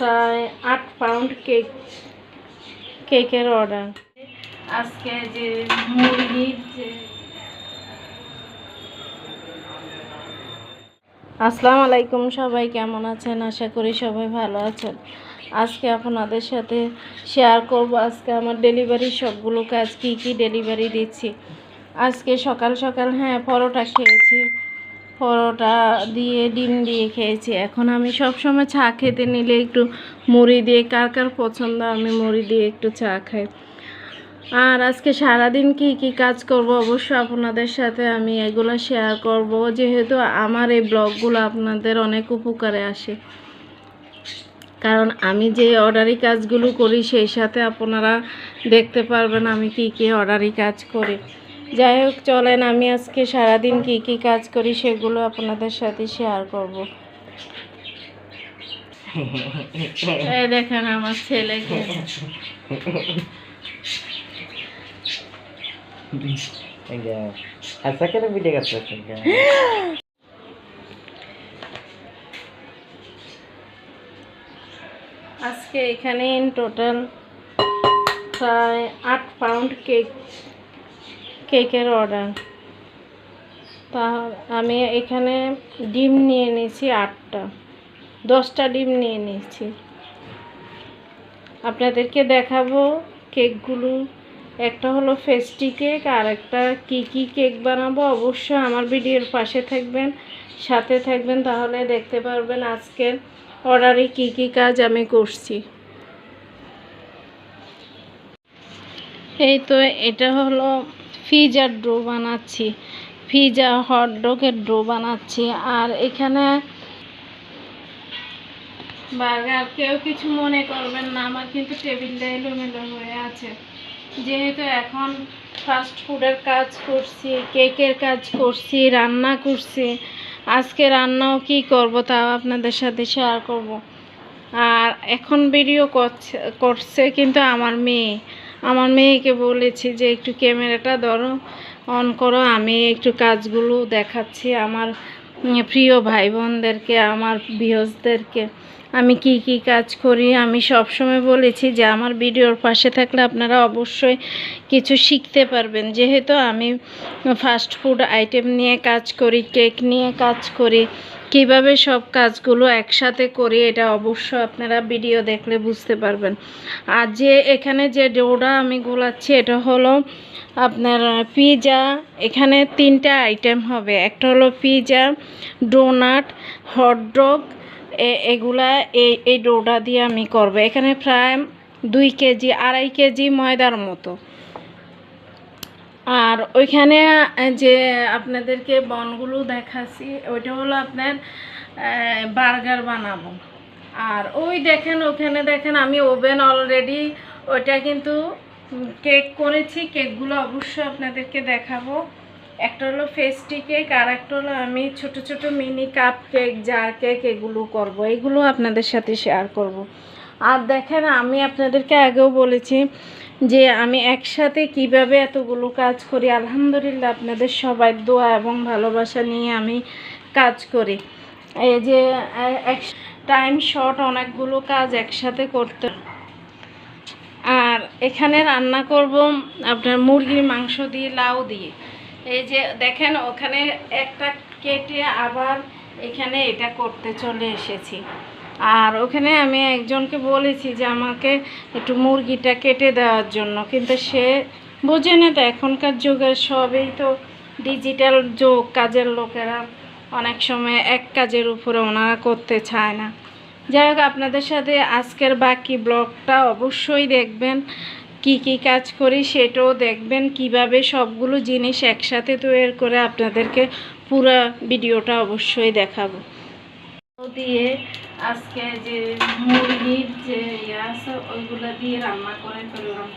প্রায় আট pound cake কেকের অর্ডার আজকে যে মুরগির যে আসসালামু আলাইকুম সবাই কেমন আছেন? আশা করি সবাই ভালো আছেন। আজকে আপনাদের সাথে শেয়ার করব আজকে আমার ডেলিভারি সবগুলো কাজ কি কি ডেলিভারি দিচ্ছি। আজকে সকাল সকাল হ্যাঁ পরোটা খেয়েছি। পরোটা দিয়ে, ডিম দিয়ে খেয়েছি। এখন আমি সব সময় চা খেতে নিলে একটু মুড়ি দিয়ে, কার কার পছন্দ, আমি মুড়ি দিয়ে একটু চা খাই। আর আজকে সারাদিন কি কি কাজ করব? অবশ্য আপনাদের সাথে আমি এগুলো শেয়ার করব। যেহেতু আমার এই ব্লগগুলো আপনাদের অনেক উপকারে আসে। কারণ আমি যে অর্ডারি কাজগুলো করি, সেই সাথে আপনারা দেখতে পারবেন আমি কি কি অর্ডারি কাজ করি। যাই হোক, চলেন, আমি আজকে সারাদিন কি কি কাজ করি সেগুলো আপনাদের সাথে শেয়ার করব দেখেন আমার ছেলেকে belakang. enggak. আজকে এখানে টোটাল প্রায় আট পাউন্ড কেক কেকের অর্ডার তা আমি এখানে ডিম নিয়ে নিয়েছি আটটা। দশটা ডিম নিয়ে নিয়েছি। আপনাদেরকে দেখাবো কেকগুলো। একটা হলো ফেস্টি কেক, আর একটা কী কী কেক বানাবো অবশ্যই আমার ভিডিওর পাশে থাকবেন, সাথে থাকবেন, তাহলে দেখতে পারবেন আজকের অর্ডারে কি কি কাজ আমি করছি। এই তো এটা হলো ফিজার ডো বানাচ্ছি। ফিজা হট ডগের ডো বানাচ্ছি। আর এখানে বার্গার কেউ কিছু মনে করবেন না, আমার কিন্তু টেবিলটা এলোমেলো হয়ে আছে। যেহেতু এখন ফাস্ট ফুডের কাজ করছি কেকের কাজ করছি, রান্না করছি, আজকে রান্নাও কি করব তাও আপনাদের সাথে শেয়ার করব। আর এখন ভিডিও করছে করছে কিন্তু আমার মেয়ে। আমার মেয়েকে বলেছি যে, একটু ক্যামেরাটা ধরো, অন করো, আমি একটু কাজগুলো দেখাচ্ছি আমার প্রিয় ভাই বোনদেরকে আমার বিহসদেরকে আমি কি কি কাজ করি? আমি সব সময় বলেছি যে, আমার ভিডিওর পাশে থাকলে আপনারা অবশ্যই কিছু শিখতে পারবেন। যেহেতু আমি ফাস্ট ফুড আইটেম নিয়ে কাজ করি কেক নিয়ে কাজ করি কীভাবে সব কাজগুলো একসাথে করি এটা অবশ্য আপনারা ভিডিও দেখলে বুঝতে পারবেন। আর যে এখানে যে ডোটা আমি গোলাচ্ছি, এটা হলো আপনার পিজা। এখানে তিনটা আইটেম হবে। একটা হলো পিজা, ডোনাট হটডগ এগুলা এই এই ডোটা দিয়ে আমি করব। এখানে প্রায় দুই কেজি, আড়াই কেজি ময়দার মতো। আর ওইখানে যে আপনাদেরকে বনগুলো দেখাচ্ছি, ওইটা হলো আপনার বার্গার বানাবো। আর ওই দেখেন, ওখানে দেখেন, আমি ওভেন অলরেডি ওইটা কিন্তু কেক করেছি। কেকগুলো অবশ্যই আপনাদেরকে দেখাবো। একটা হলো ফেস্টি কেক, আর একটা হলো আমি ছোট ছোট mini cup cake jar cake, এগুলো করব। এগুলো আপনাদের সাথে শেয়ার করব। আর দেখেন, আমি আপনাদেরকে আগেও বলেছি যে আমি একসাথে কীভাবে এতগুলো কাজ করি, আলহামদুলিল্লাহ আপনাদের সবাই দোয়া এবং ভালোবাসা নিয়ে আমি কাজ করি। এই যে, এক টাইম শর্ট অনেকগুলো কাজ একসাথে করতে। আর এখানে রান্না করব আপনার মুরগির মাংস দিয়ে, লাউ দিয়ে। এই যে, দেখেন, ওখানে একটা কেটে আবার এখানে এটা করতে চলে এসেছি। আর ওখানে আমি একজনকে বলেছি যে আমাকে একটু মুরগিটা কেটে দেওয়ার জন্য, কিন্তু সে বোঝে না তো এখনকার যুগের সবই তো ডিজিটাল যুগ, কাজের লোকেরা অনেক সময় এক কাজের উপরে ওনারা করতে চায় না। যাই হোক, আপনাদের সাথে আজকের বাকি ব্লগটা অবশ্যই দেখবেন, কি কি কাজ করি সেটাও দেখবেন, কীভাবে সবগুলো জিনিস একসাথে তৈরি করে আপনাদেরকে পুরো ভিডিওটা অবশ্যই দেখাবো। দিয়ে আজকে যে মুরগির যে ইয়ে আছে, ওইগুলো দিয়ে রান্না করে ফেললাম।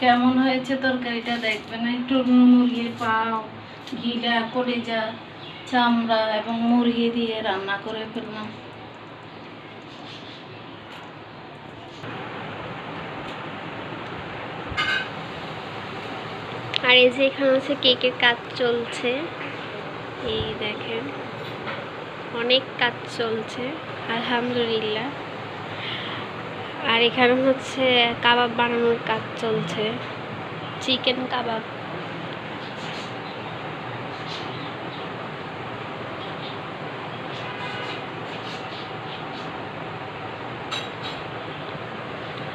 কেমন হয়েছে তরকারিটা দেখবেন? একটু মুরগির পাও ঘিলা কলিজা, চামড়া এবং মুরগি দিয়ে রান্না করে ফেললাম। আর এই যে এখানে হচ্ছে কেকের কাজ চলছে, এই দেখেন। অনেক কাজ চলছে, আলহামদুলিল্লাহ। আর এখানে হচ্ছে কাবাব বানানোর কাজ চলছে, চিকেন কাবাব।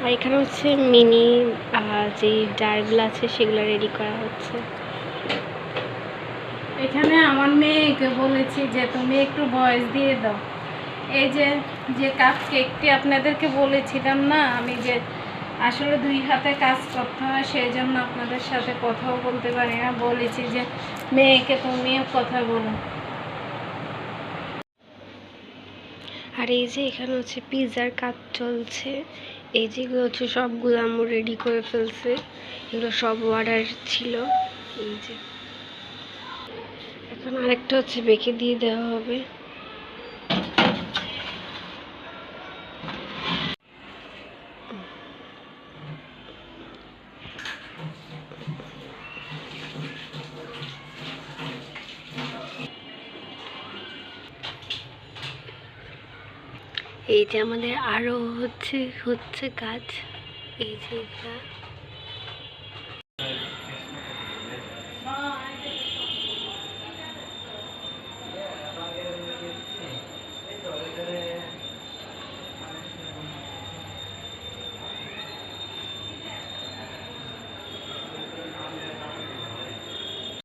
আর এখানে হচ্ছে মিনি যে জারগুলো আছে সেগুলো রেডি করা হচ্ছে। এখানে আমার মেয়েকে বলেছি যে তুমি একটু ভয়েস দিয়ে দাও। এই যে যে কাপ কেকটি আপনাদেরকে বলেছিলাম না, আমি যে আসলে দুই হাতে কাজ করতে হয়, সেই জন্য আপনাদের সাথে কথাও বলতে পারি না। বলেছি যে, মেয়েকে তুমিও কথা বলো। আর এই যে এখানে হচ্ছে পিৎজার কাজ চলছে। এই যেগুলো হচ্ছে সবগুলো আমি রেডি করে ফেলছে। এগুলো সব অর্ডার ছিল। এই যে এখন আরেকটা হচ্ছে বেঁকে দিয়ে দেওয়া হবে। এই যে আমাদের আরও হচ্ছে হচ্ছে কাজ এই যে